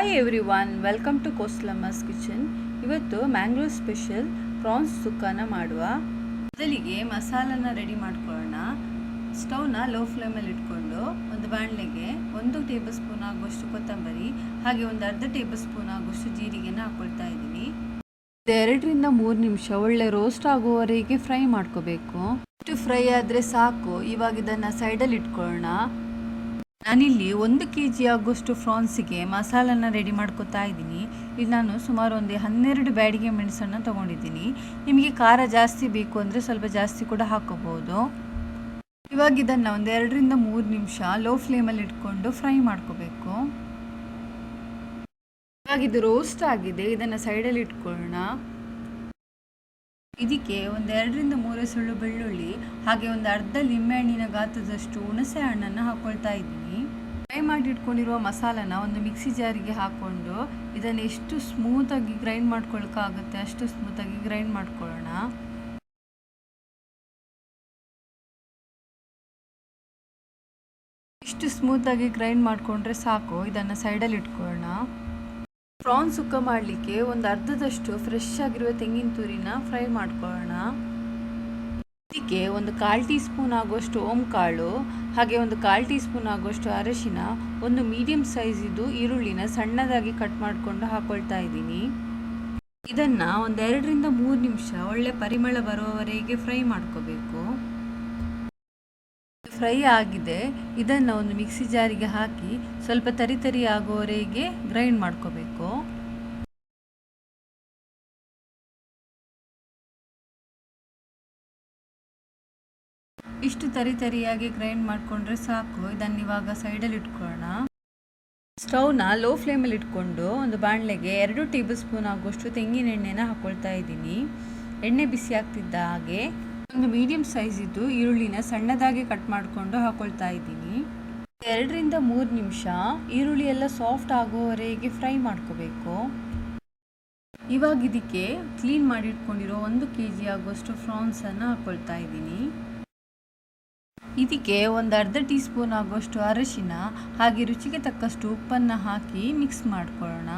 Hi everyone welcome to ಕೋಸ್ಲಮ್ಮಸ್ kitchen ಇವತ್ತು Mangalore special prawns ಸುಕ್ಕನ ಮಾಡುವ. ಮೊದಲಿಗೆ ಮಸಾಲನ ರೆಡಿ ಮಾಡ್ಕೊಳ್ಳೋಣ. ಸ್ಟವ್ನ ಲೋ ಫ್ಲೇಮಲ್ಲಿ ಇಟ್ಕೊಂಡು ಒಂದು ಬಾಣಲೆಗೆ ಒಂದು ಟೇಬಲ್ ಸ್ಪೂನ್ ಆಗುವಷ್ಟು ಕೊತ್ತಂಬರಿ, ಹಾಗೆ ಒಂದು ಅರ್ಧ ಟೇಬಲ್ ಸ್ಪೂನ್ ಆಗುವಷ್ಟು ಜೀರಿಗೆನ ಹಾಕೊಳ್ತಾ ಇದ್ದೀನಿ. ಎರಡರಿಂದ ಮೂರು ನಿಮಿಷ ಒಳ್ಳೆ ರೋಸ್ಟ್ ಆಗುವವರೆಗೆ ಫ್ರೈ ಮಾಡ್ಕೋಬೇಕು. ಇಷ್ಟು ಫ್ರೈ ಆದರೆ ಸಾಕು, ಇವಾಗ ಇದನ್ನು ಸೈಡಲ್ಲಿ ಇಟ್ಕೊಳ್ಳೋಣ. ನಾನಿಲ್ಲಿ ಒಂದು ಕೆ ಜಿ ಆಗುವಷ್ಟು ಫ್ರಾನ್ಸಿಗೆ ಮಸಾಲನ ರೆಡಿ ಮಾಡ್ಕೊತಾ ಇದ್ದೀನಿ. ಇಲ್ಲಿ ನಾನು ಸುಮಾರು ಒಂದು ಹನ್ನೆರಡು ಬ್ಯಾಡಿಗೆ ಮೆಣಸನ್ನು ತೊಗೊಂಡಿದ್ದೀನಿ. ನಿಮಗೆ ಖಾರ ಜಾಸ್ತಿ ಬೇಕು ಅಂದರೆ ಸ್ವಲ್ಪ ಜಾಸ್ತಿ ಕೂಡ ಹಾಕೋಬೋದು ಇವಾಗ ಇದನ್ನು ಒಂದು ಎರಡರಿಂದ ಮೂರು ನಿಮಿಷ ಲೋ ಫ್ಲೇಮಲ್ಲಿ ಇಟ್ಕೊಂಡು ಫ್ರೈ ಮಾಡ್ಕೋಬೇಕು. ಇವಾಗ ರೋಸ್ಟ್ ಆಗಿದೆ. ಇದನ್ನು ಸೈಡಲ್ಲಿ ಇಟ್ಕೊಳ್ಳೋಣ. ಇದಕ್ಕೆ ಒಂದು ಎರಡರಿಂದ ಮೂರು ಸುಳ್ಳು ಬೆಳ್ಳುಳ್ಳಿ, ಹಾಗೆ ಒಂದು ಅರ್ಧ ಲಿಂಬೆಹಣ್ಣಿನ ಗಾತ್ರದಷ್ಟು ಹುಣಸೆ ಹಣ್ಣನ್ನು ಹಾಕ್ಕೊಳ್ತಾ ಇದ್ದೀನಿ. ಫ್ರೈ ಮಾಡಿ ಇಟ್ಕೊಂಡಿರುವ ಮಸಾಲನ ಒಂದು ಮಿಕ್ಸಿ ಜಾರಿಗೆ ಹಾಕ್ಕೊಂಡು ಇದನ್ನು ಎಷ್ಟು ಸ್ಮೂತಾಗಿ ಗ್ರೈಂಡ್ ಮಾಡ್ಕೊಳಕ್ಕಾಗುತ್ತೆ ಅಷ್ಟು ಸ್ಮೂತಾಗಿ ಗ್ರೈಂಡ್ ಮಾಡ್ಕೊಳ್ಳೋಣ. ಇಷ್ಟು ಸ್ಮೂತಾಗಿ ಗ್ರೈಂಡ್ ಮಾಡಿಕೊಂಡ್ರೆ ಸಾಕು, ಇದನ್ನು ಸೈಡಲ್ಲಿ ಇಟ್ಕೊಳ್ಳೋಣ. ಪ್ರಾನ್ ಸುಕ್ಕ ಮಾಡಲಿಕ್ಕೆ ಒಂದು ಅರ್ಧದಷ್ಟು ಫ್ರೆಶ್ ಆಗಿರುವ ತೆಂಗಿನ ತುರಿನ ಫ್ರೈ ಮಾಡ್ಕೊಳ್ಳೋಣ. ಇದಕ್ಕೆ ಒಂದು ಕಾಲು ಟೀ ಸ್ಪೂನ್ ಆಗುವಷ್ಟು ಓಂ ಕಾಳು ಹಾಗೆ ಒಂದು ಕಾಲು ಟೀ ಸ್ಪೂನ್ ಆಗುವಷ್ಟು ಅರಶಿನ, ಒಂದು ಮೀಡಿಯಂ ಸೈಜಿದು ಈರುಳ್ಳಿನ ಸಣ್ಣದಾಗಿ ಕಟ್ ಮಾಡಿಕೊಂಡು ಹಾಕೊಳ್ತಾ ಇದ್ದೀನಿ. ಇದನ್ನು ಒಂದು ಎರಡರಿಂದ ಮೂರು ನಿಮಿಷ ಒಳ್ಳೆ ಪರಿಮಳ ಬರುವವರೆಗೆ ಫ್ರೈ ಮಾಡ್ಕೋಬೇಕು. ಫ್ರೈ ಆಗಿದೆ, ಇದನ್ನು ಒಂದು ಮಿಕ್ಸಿ ಜಾರಿಗೆ ಹಾಕಿ ಸ್ವಲ್ಪ ತರಿ ತರಿ ಆಗುವವರೆಗೆ ಗ್ರೈಂಡ್ ಮಾಡ್ಕೋಬೇಕು. ಇಷ್ಟು ತರಿ ತರಿಯಾಗಿ ಗ್ರೈಂಡ್ ಮಾಡಿಕೊಂಡ್ರೆ ಸಾಕು. ಇದನ್ನು ಇವಾಗ ಸೈಡಲ್ಲಿ ಇಟ್ಕೊಳ್ಳೋಣ. ಸ್ಟವ್ನ ಲೋ ಫ್ಲೇಮಲ್ಲಿ ಇಟ್ಕೊಂಡು ಒಂದು ಬಾಣಲೆಗೆ ಎರಡು ಟೇಬಲ್ ಸ್ಪೂನ್ ಆಗುವಷ್ಟು ತೆಂಗಿನ ಎಣ್ಣೆನ ಹಾಕ್ಕೊಳ್ತಾ ಇದ್ದೀನಿ. ಎಣ್ಣೆ ಬಿಸಿ ಆಗ್ತಿದ್ದ ಹಾಗೆ ಒಂದು ಮೀಡಿಯಂ ಸೈಜಿದ್ದು ಈರುಳ್ಳಿನ ಸಣ್ಣದಾಗಿ ಕಟ್ ಮಾಡಿಕೊಂಡು ಹಾಕೊಳ್ತಾ ಇದ್ದೀನಿ. ಎರಡರಿಂದ ಮೂರು ನಿಮಿಷ ಈರುಳ್ಳಿ ಎಲ್ಲ ಸಾಫ್ಟ್ ಆಗುವವರೆಗೆ ಫ್ರೈ ಮಾಡ್ಕೋಬೇಕು. ಇವಾಗ ಇದಕ್ಕೆ ಕ್ಲೀನ್ ಮಾಡಿಟ್ಕೊಂಡಿರೋ ಒಂದು ಕೆ ಜಿ ಆಗುವಷ್ಟು ಫ್ರಾನ್ಸನ್ನು ಹಾಕ್ಕೊಳ್ತಾ ಇದ್ದೀನಿ. ಇದಕ್ಕೆ ಒಂದು ಅರ್ಧ ಟೀ ಸ್ಪೂನ್ ಆಗುವಷ್ಟು ಅರಶಿನ ಹಾಗೆ ರುಚಿಗೆ ತಕ್ಕಷ್ಟು ಉಪ್ಪನ್ನು ಹಾಕಿ ಮಿಕ್ಸ್ ಮಾಡ್ಕೊಳ್ಳೋಣ.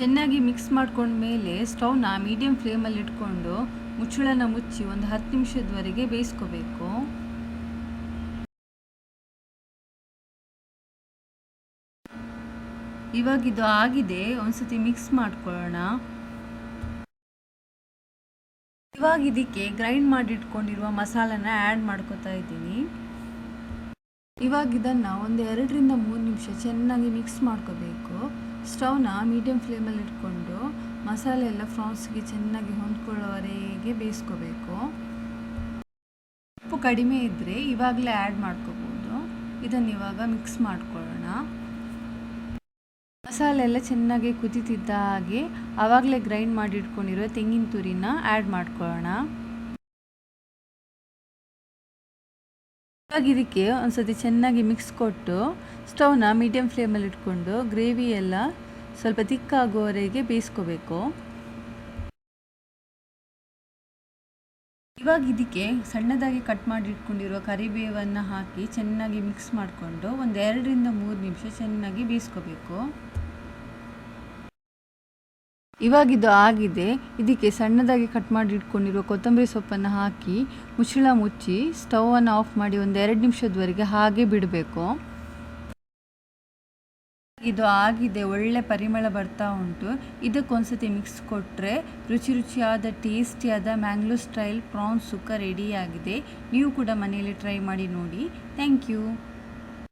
ಚೆನ್ನಾಗಿ ಮಿಕ್ಸ್ ಮಾಡ್ಕೊಂಡ್ಮೇಲೆ ಸ್ಟವ್ನ ಮೀಡಿಯಂ ಫ್ಲೇಮಲ್ಲಿ ಇಟ್ಕೊಂಡು ಮುಚ್ಚಳನ ಮುಚ್ಚಿ ಒಂದು ಹತ್ತು ನಿಮಿಷದವರೆಗೆ ಬೇಯಿಸ್ಕೋಬೇಕು. ಇವಾಗ ಇದು ಆಗಿದೆ, ಒಂದ್ಸತಿ ಮಿಕ್ಸ್ ಮಾಡ್ಕೊಳ್ಳೋಣ. ಇವಾಗ ಇದಕ್ಕೆ ಗ್ರೈಂಡ್ ಮಾಡಿಟ್ಕೊಂಡಿರುವ ಮಸಾಲನ ಆ್ಯಡ್ ಮಾಡ್ಕೋತಾ ಇದ್ದೀನಿ. ಇವಾಗ ಇದನ್ನು ಒಂದು ಎರಡರಿಂದ ಮೂರು ನಿಮಿಷ ಚೆನ್ನಾಗಿ ಮಿಕ್ಸ್ ಮಾಡ್ಕೋಬೇಕು. ಸ್ಟವ್ನ ಮೀಡಿಯಂ ಫ್ಲೇಮಲ್ಲಿ ಇಟ್ಕೊಂಡು ಮಸಾಲೆ ಎಲ್ಲ ಫ್ರಾನ್ಸ್ಗೆ ಚೆನ್ನಾಗಿ ಹೊಂದ್ಕೊಳ್ಳೋವರೆಗೆ ಬೇಯಿಸ್ಕೋಬೇಕು. ಉಪ್ಪು ಕಡಿಮೆ ಇದ್ದರೆ ಇವಾಗಲೇ ಆ್ಯಡ್ ಮಾಡ್ಕೋಬೋದು. ಇದನ್ನು ಇವಾಗ ಮಿಕ್ಸ್ ಮಾಡ್ಕೊಳ್ಳೋಣ. ಮಸಾಲೆ ಎಲ್ಲ ಚೆನ್ನಾಗಿ ಕುದೀತಿದ್ದ ಹಾಗೆ ಆವಾಗಲೇ ಗ್ರೈಂಡ್ ಮಾಡಿ ಇಟ್ಕೊಂಡಿರೋ ತೆಂಗಿನ ತುರಿನ ಆ್ಯಡ್ ಮಾಡ್ಕೊಳ್ಳೋಣ. ಇವಾಗ ಇದಕ್ಕೆ ಒಂದ್ಸತಿ ಚೆನ್ನಾಗಿ ಮಿಕ್ಸ್ ಕೊಟ್ಟು ಸ್ಟವ್ನ ಮೀಡಿಯಂ ಫ್ಲೇಮಲ್ಲಿ ಇಟ್ಕೊಂಡು ಗ್ರೇವಿ ಎಲ್ಲ ಸ್ವಲ್ಪ ತಿಕ್ಕಾಗುವವರೆಗೆ ಬೇಯಿಸ್ಕೋಬೇಕು. ಇವಾಗ ಇದಕ್ಕೆ ಸಣ್ಣದಾಗಿ ಕಟ್ ಮಾಡಿ ಇಟ್ಕೊಂಡಿರುವ ಕರಿಬೇವನ್ನು ಹಾಕಿ ಚೆನ್ನಾಗಿ ಮಿಕ್ಸ್ ಮಾಡಿಕೊಂಡು ಒಂದು ಎರಡರಿಂದ ಮೂರು ನಿಮಿಷ ಚೆನ್ನಾಗಿ ಬೇಯಿಸ್ಕೋಬೇಕು. ಇವಾಗ ಇದು ಆಗಿದೆ. ಇದಕ್ಕೆ ಸಣ್ಣದಾಗಿ ಕಟ್ ಮಾಡಿ ಇಟ್ಕೊಂಡಿರುವ ಕೊತ್ತಂಬರಿ ಸೊಪ್ಪನ್ನು ಹಾಕಿ ಮುಚ್ಚಳ ಮುಚ್ಚಿ ಸ್ಟವನ್ನು ಆಫ್ ಮಾಡಿ ಒಂದು ಎರಡು ನಿಮಿಷದವರೆಗೆ ಹಾಗೆ ಬಿಡಬೇಕು. ಇದು ಆಗಿದೆ, ಒಳ್ಳೆ ಪರಿಮಳ ಬರ್ತಾ ಉಂಟು. ಇದಕ್ಕೊಂದ್ಸತಿ ಮಿಕ್ಸ್ ಕೊಟ್ಟರೆ ರುಚಿ ರುಚಿಯಾದ ಟೇಸ್ಟಿಯಾದ ಮ್ಯಾಂಗ್ಳೂರ್ ಸ್ಟೈಲ್ ಪ್ರಾನ್ಸ್ ಸುಕ್ಕ ರೆಡಿಯಾಗಿದೆ ನೀವು ಕೂಡ ಮನೆಯಲ್ಲಿ ಟ್ರೈ ಮಾಡಿ ನೋಡಿ. Thank you